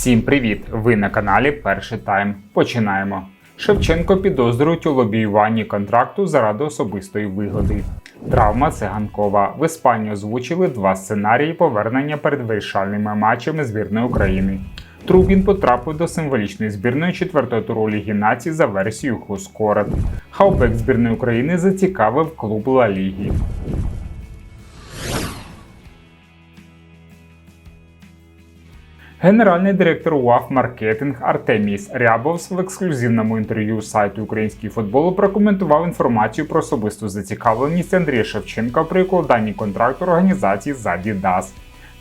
Всім привіт! Ви на каналі Перший Тайм. Починаємо. Шевченко підозрюють у лобіюванні контракту заради особистої вигоди. Травма циганкова. В Іспанії озвучили два сценарії повернення перед вирішальними матчами збірної України. Трубін потрапив до символічної збірної четвертого туру Ліги націй за версією Хускорет. Хаубек збірної України зацікавив клуб Ла Ліги. Генеральний директор УАФ Маркетинг Артеміс Рябовс в ексклюзивному інтерв'ю сайту Український футболу прокоментував інформацію про особисту зацікавленість Андрія Шевченка при укладанні контракту організації з Adidas.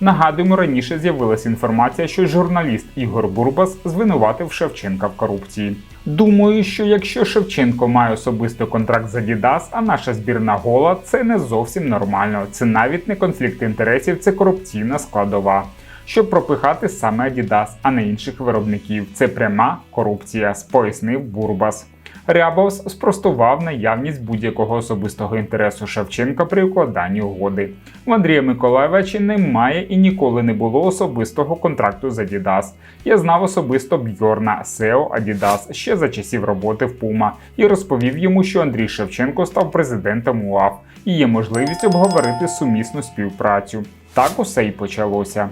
Нагадуємо, раніше з'явилася інформація, що журналіст Ігор Бурбас звинуватив Шевченка в корупції. Думаю, що якщо Шевченко має особистий контракт з Adidas, а наша збірна гола, це не зовсім нормально. Це навіть не конфлікт інтересів, це корупційна складова щоб пропихати саме Adidas, а не інших виробників. Це пряма корупція, пояснив Бурбас. Рябовс спростував наявність будь-якого особистого інтересу Шевченка при укладанні угоди. У Андрія Миколаєвича немає і ніколи не було особистого контракту з Adidas. Я знав особисто Бьорна SEO Adidas ще за часів роботи в Puma і розповів йому, що Андрій Шевченко став президентом УАФ і є можливість обговорити сумісну співпрацю. Так усе й почалося.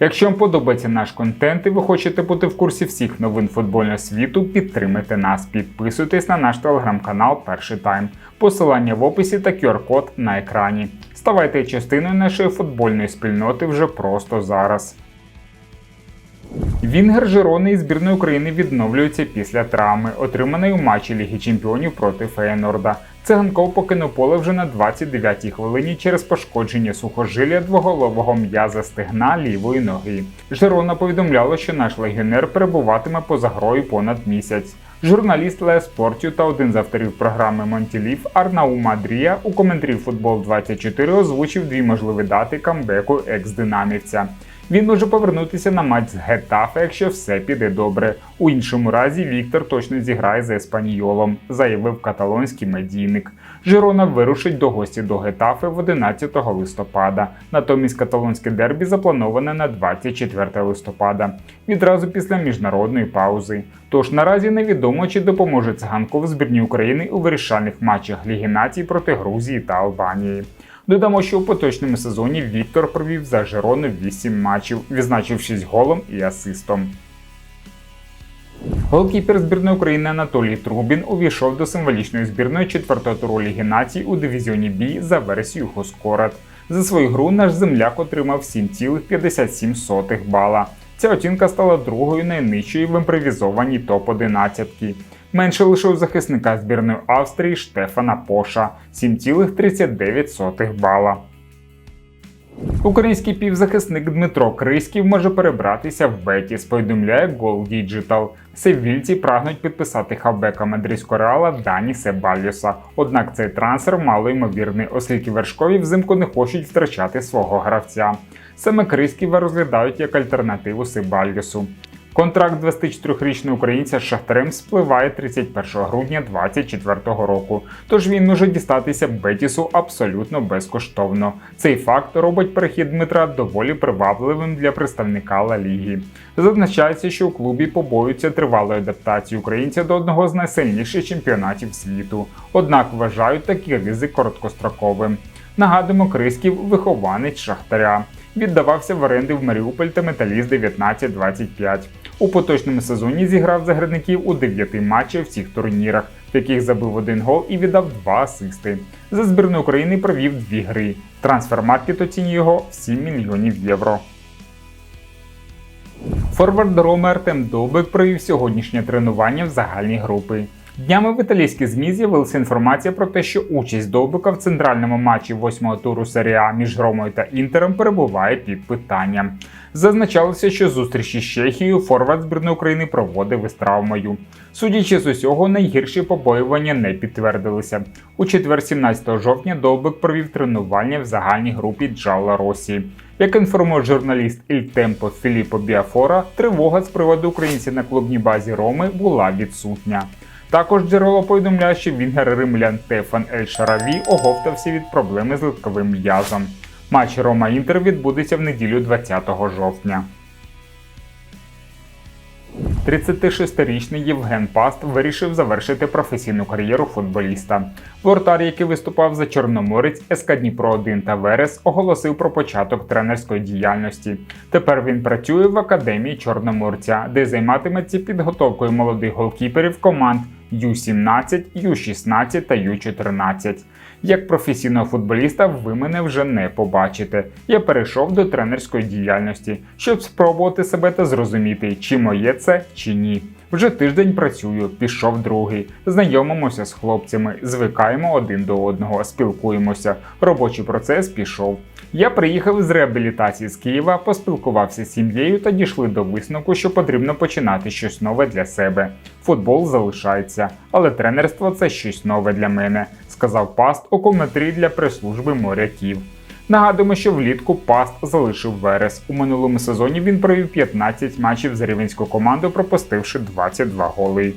Якщо вам подобається наш контент і ви хочете бути в курсі всіх новин футбольного світу, підтримайте нас, підписуйтесь на наш телеграм-канал Перший Тайм. Посилання в описі та QR-код на екрані. Ставайте частиною нашої футбольної спільноти вже просто зараз. Вінгер Жирони із збірної України відновлюється після травми, отриманої у матчі Ліги Чемпіонів проти Феєнорда. Циганков покинув поле вже на 29-й хвилині через пошкодження сухожилля двоголового м'яза стегна лівої ноги. Жирона повідомляла, що наш легіонер перебуватиме поза грою понад місяць. Журналіст Ле Спортю та один з авторів програми Монтілів Арнау Мадрія у коментарі Футбол 24 озвучив дві можливі дати камбеку екс-динамівця. Він може повернутися на матч з Гетафе, якщо все піде добре. У іншому разі Віктор точно зіграє за еспанійолом, заявив каталонський медійник. Жирона вирушить до гості до Гетафе в 11 листопада. Натомість каталонське дербі заплановане на 24 листопада, відразу після міжнародної паузи. Тож наразі невідомо, чи допоможе циганков збірні України у вирішальних матчах Ліги націй проти Грузії та Албанії. Додамо, що у поточному сезоні Віктор провів за Жерону 8 матчів, відзначившись голом і асистом. Голкіпер збірної України Анатолій Трубін увійшов до символічної збірної четвертого туру Ліги націй у дивізіоні Бі за версією Хоскорат. За свою гру наш земляк отримав 7,57 бала. Ця оцінка стала другою найнижчою в імпровізованій топ-11. Менше лише у захисника збірної Австрії Штефана Поша 7,39 бала. Український півзахисник Дмитро Криськів може перебратися в Бетіс, повідомляє Goal Digital. Севільці прагнуть підписати хавбека мадридського реала Дані Себальоса. Однак цей трансфер мало ймовірний, оскільки вершкові взимку не хочуть втрачати свого гравця. Саме Криськіва розглядають як альтернативу Себальосу. Контракт 24-річного українця з Шахтарем спливає 31 грудня 2024 року, тож він може дістатися Бетісу абсолютно безкоштовно. Цей факт робить перехід Дмитра доволі привабливим для представника Ла Ліги. Зазначається, що у клубі побоюються тривалої адаптації українця до одного з найсильніших чемпіонатів світу, однак вважають такий ризик короткостроковим. Нагадуємо, Криськів вихованець Шахтаря. Віддавався в оренди в Маріуполь та Металіст 1925. У поточному сезоні зіграв заградників у 9 матчах в цих турнірах, в яких забив один гол і віддав два асисти. За збірну України провів дві гри. Трансфермаркет оцінює його в 7 мільйонів євро. Форвард Роми Артем Довбик провів сьогоднішнє тренування в загальній групи. Днями в італійських ЗМІ з'явилася інформація про те, що участь Довбика в центральному матчі восьмого туру серії А між Ромою та Інтером перебуває під питанням. Зазначалося, що зустріч із Чехією форвард збірної України проводив із травмою. Судячи з усього, найгірші побоювання не підтвердилися. У четвер, 17 жовтня, Довбик провів тренування в загальній групі Джалла Росі. Як інформує журналіст Іль Темпо Філіппо Біафора, тривога з приводу українців на клубній базі Роми була відсутня. Також джерело повідомляє, що вінгер римлян Тефан Ель Шараві оговтався від проблеми з литковим м'язом. Матч Рома Інтер відбудеться в неділю 20 жовтня. 36-річний Євген Паст вирішив завершити професійну кар'єру футболіста. Воротар, який виступав за Чорноморець, СК Дніпро 1 та Верес, оголосив про початок тренерської діяльності. Тепер він працює в академії Чорноморця, де займатиметься підготовкою молодих голкіперів команд Ю-17, Ю-16 та Ю-14. Як професійного футболіста ви мене вже не побачите. Я перейшов до тренерської діяльності, щоб спробувати себе та зрозуміти, чи моє це, чи ні. Вже тиждень працюю, пішов другий. Знайомимося з хлопцями, звикаємо один до одного, спілкуємося. Робочий процес пішов. Я приїхав з реабілітації з Києва, поспілкувався з сім'єю та дійшли до висновку, що потрібно починати щось нове для себе. Футбол залишається, але тренерство це щось нове для мене, сказав Паст у коментарі для прес-служби моряків. Нагадуємо, що влітку Паст залишив Верес. У минулому сезоні він провів 15 матчів за рівенську команду, пропустивши 22 голи.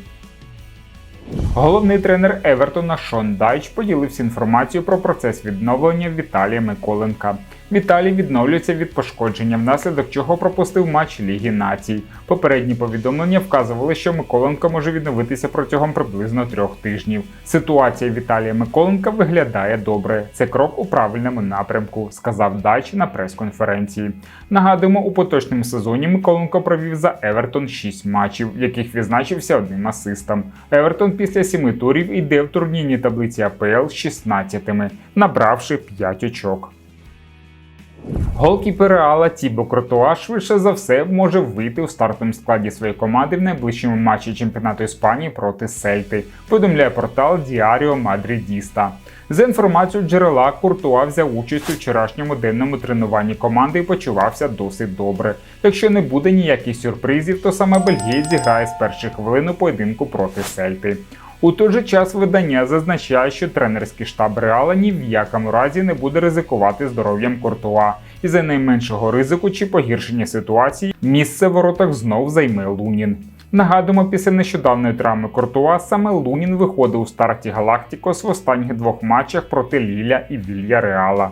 Головний тренер Евертона Шон Дайч поділився інформацією про процес відновлення Віталія Миколенка. Віталій відновлюється від пошкодження, внаслідок чого пропустив матч Ліги Націй. Попередні повідомлення вказували, що Миколенко може відновитися протягом приблизно трьох тижнів. Ситуація Віталія Миколенка виглядає добре. Це крок у правильному напрямку, сказав Дайч на прес-конференції. Нагадуємо, у поточному сезоні Миколенко провів за Евертон 6 матчів, в яких відзначився одним асистом. Евертон після сіми турів йде в турнірній таблиці АПЛ 16-ми, набравши 5 очок. Голкіпер Реала Тібо Кротуа швидше за все може вийти у стартовому складі своєї команди в найближчому матчі чемпіонату Іспанії проти Сельти. Повідомляє портал Діаріо Мадридіста. За інформацією джерела, Куртуа взяв участь у вчорашньому денному тренуванні команди і почувався досить добре. Якщо не буде ніяких сюрпризів, то саме Бельгієць зіграє з перших хвилин у поєдинку проти Сельти. У той же час видання зазначає, що тренерський штаб Реала ні в якому разі не буде ризикувати здоров'ям Куртуа. І за найменшого ризику чи погіршення ситуації місце в воротах знов займе Лунін. Нагадуємо, після нещодавної травми Куртуа саме Лунін виходив у старті Галактикос в останніх двох матчах проти Ліля і Вілья Реала.